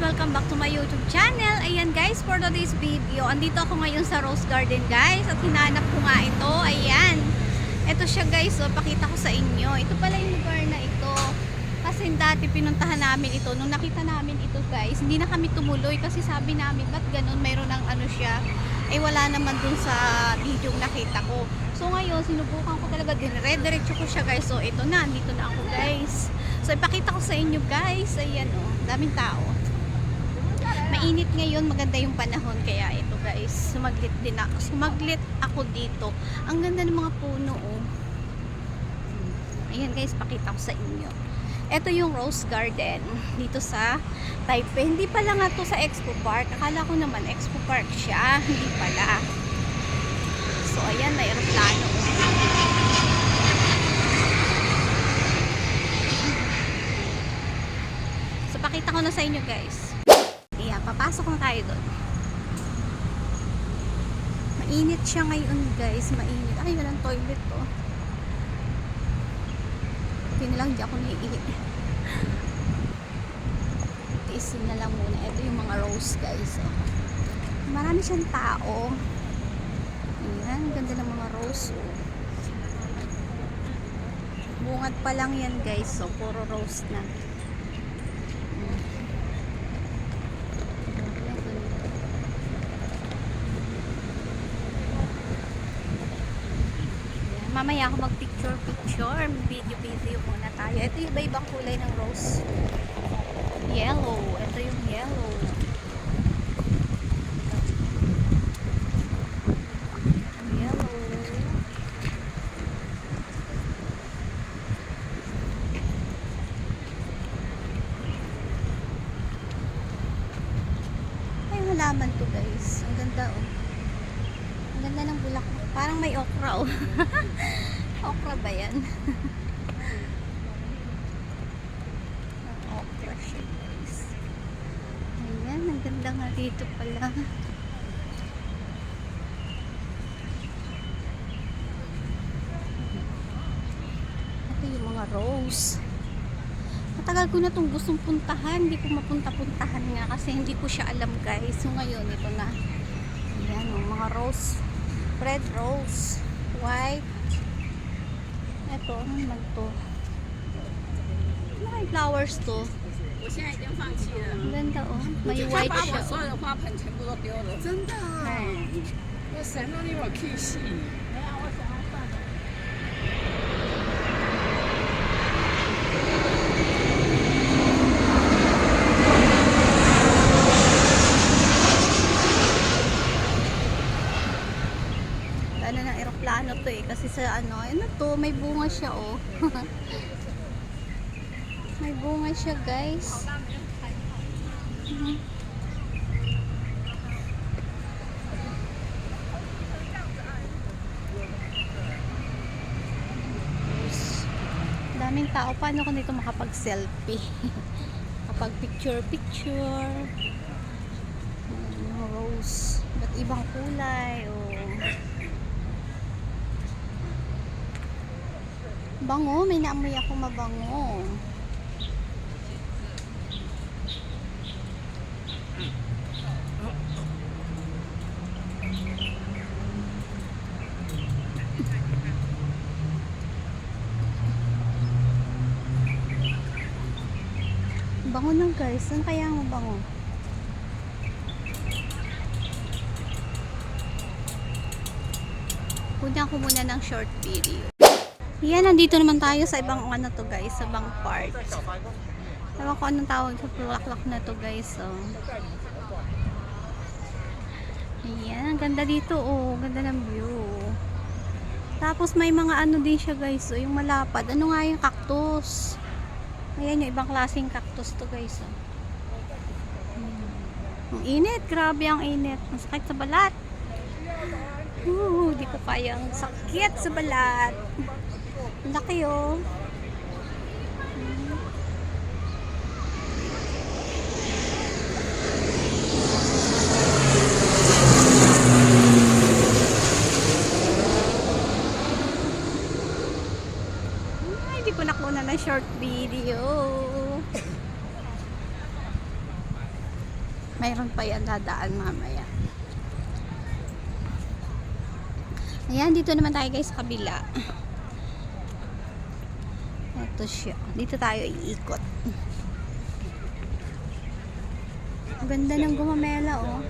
Welcome back to my YouTube channel. Ayan guys, for today's video, andito ako ngayon sa Rose Garden guys at hinanap ko nga ito. Ayan. Ito siya guys, so pakita ko sa inyo. Ito pala yung lugar na ito. Kasi dati pinuntahan namin ito. Nung nakita namin ito guys, hindi na kami tumuloy kasi sabi namin, ba't ganun? Mayroon ng ano siya. Ay wala naman dun sa video nakita ko. So ngayon, sinubukan ko talaga din. Red-diretso ko siya guys. So ito na, dito na ako guys. So ipakita ko sa inyo guys. Ayan oh, daming tao. Mainit ngayon, maganda yung panahon. Kaya ito guys, sumaglit din ako. Sumaglit ako dito. Ang ganda ng mga puno oh. Ayan guys, pakita ko sa inyo. Ito yung Rose Garden dito sa Taipei. Hindi pala nga to sa Expo Park. Akala ko naman Expo Park siya. Hindi pala. So ayan, may aeroplano. So pakita ko na sa inyo guys. Papasok na tayo doon. Mainit siya ngayon guys. Mainit. Ay, walang toilet to. Hindi na lang di ako naiihi. Tiisin na lang muna. Ito yung mga rose guys. Oh. Marami siyang tao. Ayan, ganda ng mga rose. Oh. Bungad pa lang yan guys. So, puro rose na. Mm. Ayan, ganda. Ayan, Mamaya ako mag-picture picture, video video muna tayo. Ito yung iba-ibang kulay ng rose. Yellow. Ito yung yellow. Halaman to guys. Ang ganda oh. Ganda ng bulak. Parang may okra oh. okra ba yan? Okra siya guys. Ayan, ang ganda nga dito pala. Ito yung mga rose. Matagal ko na itong gustong puntahan. Hindi ko mapunta-puntahan nga kasi hindi ko siya alam guys. So ngayon, ito na. Ayan, oh, mga rose Red rose. White. Ito, ano naman to? Ano kayong flowers to? 我现在已经放弃了。 Ang ganda oh. May 他 white 把 siya. 我所有的花盆全部都丢了。真的啊？哎，我神都你我 K 戏。 may bunga siya oh. may bunga siya guys. Mhm. Daming tao. Paano ko dito makapag-selfie? Kapag picture-picture. Rose. Ba't ibang kulay? Oh. Bango, may naamoy ako mabango. Bango ng guys. Saan kaya ang mabango? Kunya ko muna ng short video. Yan, nandito naman tayo sa ibang ano to guys, sa ibang part. Ewan ko anong tawag sa bulaklak na to guys. So. Ayan, ang ganda dito oh. Ganda ng view. Tapos may mga ano din siya guys. Oh, yung malapad. Ano nga yung cactus? Ayan yung ibang klaseng cactus to guys. Oh. Ang init. Grabe ang init. Ang sakit sa balat. Uh, di ko kayang sakit sa balat. Laki oh. Ay, di ko nakuna ng short video. Mayroon pa yan dadaan mamaya. Ayan, dito naman tayo guys sa kabila. Dito siya. Dito tayo iikot. Ang ganda ng gumamela, oh.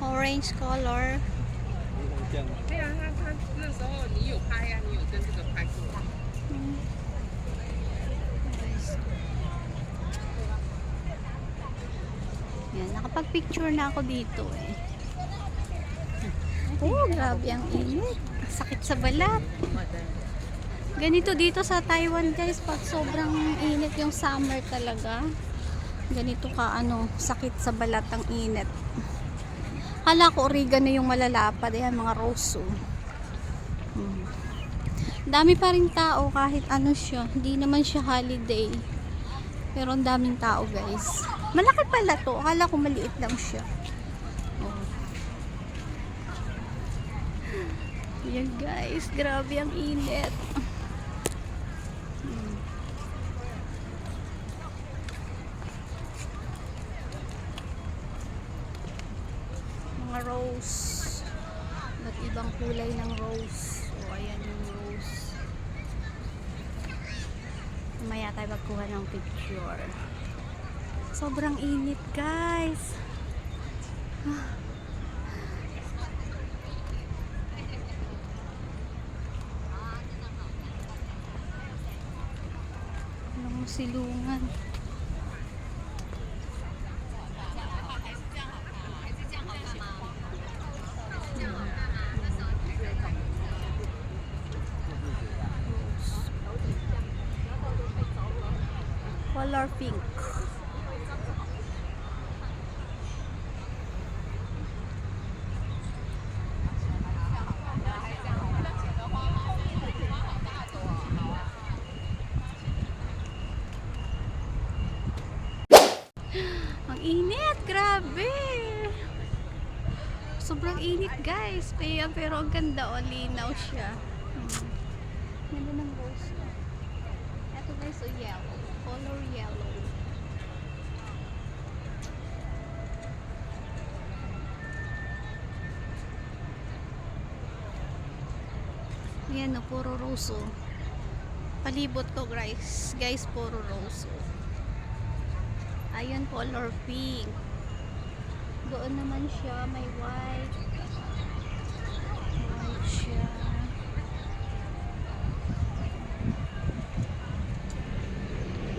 Orange color. Hmm. Yan, nakapag-picture na ako dito, eh. Oh, grabe ang init. Sakit sa balat. Ganito dito sa Taiwan guys, pag sobrang init yung summer talaga. Ganito ka ano, sakit sa balat ang init. Kala ko oregano yung malalapad. Ayan, mga rose oh. Hmm. Dami pa rin tao kahit ano siya. Hindi naman siya holiday. Pero ang daming tao guys. Malaki pala to. Akala ko maliit lang siya. Oh. Yan guys. Grabe ang init. Hmm. Mga rose. Iba't ibang kulay ng rose. O ayan yung rose. Mamaya tayo magkuha ng picture. Sobrang init, guys. Walang silungan. Color pink. Ang init, grabe. Sobrang init, guys. Kaya pero ang ganda, oh, linaw siya. Hmm. Ganda ng rose. oh. Ito guys, oh, yellow. Color yellow. Ayan, oh, puro rose, oh. Palibot ko, guys. Guys, puro rose, oh. Ayan, color pink. Doon naman siya, may white. White siya.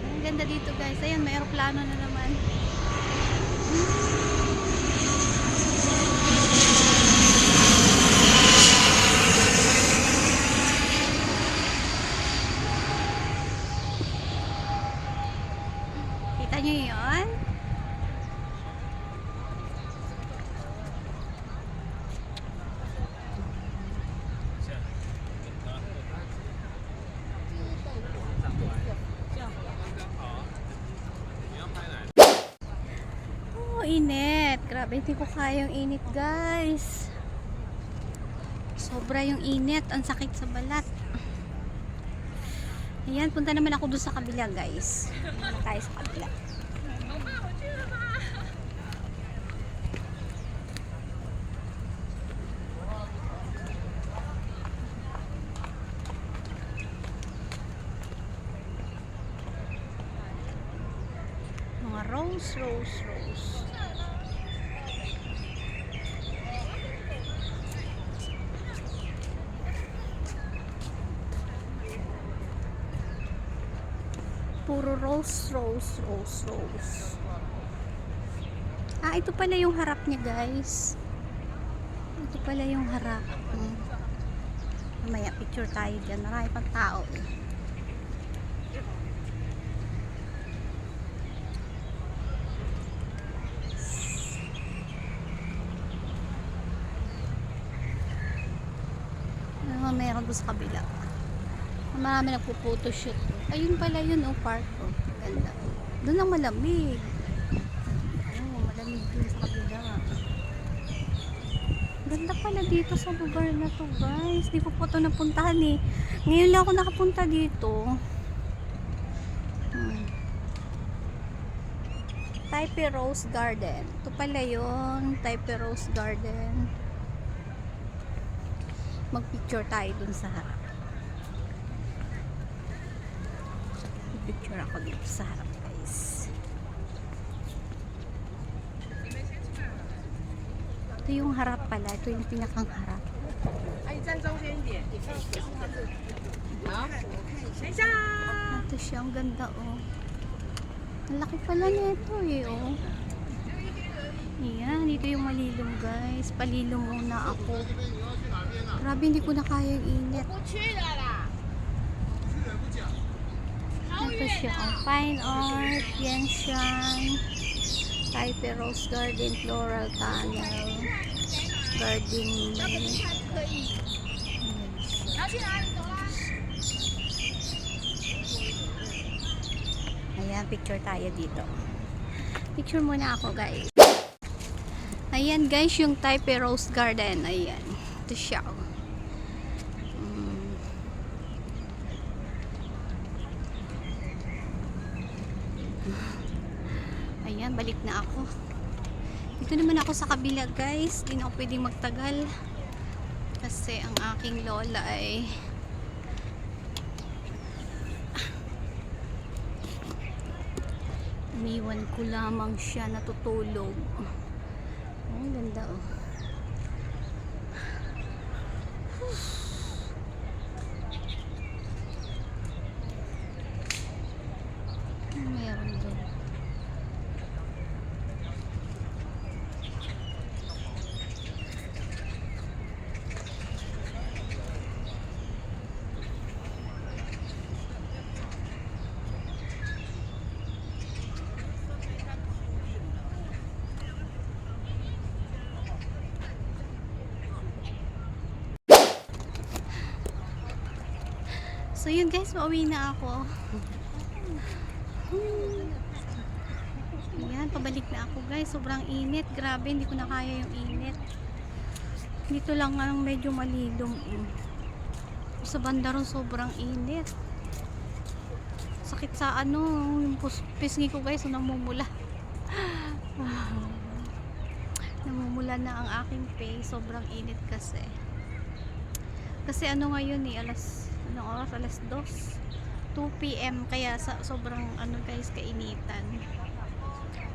Ang ganda dito guys. Ayan, may aeroplano na naman. Kita nyo yun? Oh, init. Grabe, hindi ko kayang init, guys. Sobra yung init. Ang sakit sa balat. Ayan, punta naman ako doon sa kabila, guys. Punta tayo sa kabila. Rose, rose, rose. Puro rose, rose, rose, rose. Ah, ito pala yung harap niya, guys. Ito pala yung harap. Hmm. Mamaya, picture tayo dyan. Marami pang tao eh. Ano meron doon sa kabila? Marami nagpo-photoshoot. Ayun pala yun, oh, park. Oh. Ganda. Doon ang malamig. Oh, malamig dun sa kabila. Ganda pala dito sa lugar na to, guys. Di ko po ito napuntahan eh. Ngayon lang ako nakapunta dito. Hmm. Taipei Rose Garden. Ito pala yun, Taipei Rose Garden. Magpicture tayo dun sa harap. picture ako dito sa harap guys. Ito yung harap pala. Ito yung pinakang harap. Ito siya. Ang ganda oh. Ang laki pala nito eh oh. Ayan, dito yung malilong guys. Palilong muna ako. Grabe, hindi ko na kaya yung init. Ito siya ang fine art. Yan siya. Taipei Rose Garden Floral Tunnel. Garden May. Ayan, picture tayo dito. Picture muna ako guys. Ayan guys, yung Taipei Rose Garden. Ayan. Ito siya. Oh. Na ako. Dito naman ako sa kabila, guys. Hindi na ako pwedeng magtagal. Kasi ang aking lola ay Iniwan ko lamang siya natutulog. Oh, ang ganda oh. Ano meron doon? So yun guys, pauwi na ako. Ayan, pabalik na ako guys. Sobrang init. Grabe, hindi ko na kaya yung init. Dito lang nga medyo malilom. eh. Sa banda ron sobrang init. Sakit sa ano, yung pisngi ko guys, namumula. namumula na ang aking face. Sobrang init kasi. Kasi ano ngayon eh, alas, anong oras? Alas 2. 2 p.m. Kaya sa, sobrang ano guys, kainitan.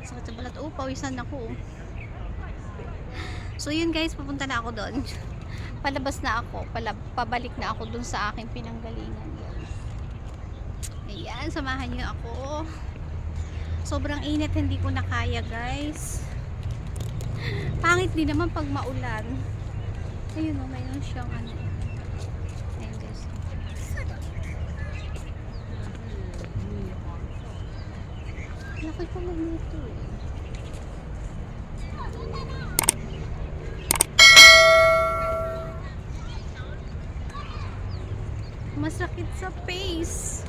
Sa balat. Oh, pawisan ako. oh. So yun guys, pupunta na ako doon. Palabas na ako. Pala, pabalik na ako doon sa aking pinanggalingan. Ayan, samahan niyo ako. Sobrang init, hindi ko na kaya guys. Pangit din naman pag maulan. Ayun o, mayroon siyang ano. Laki pa mag nito eh. Masakit sa face.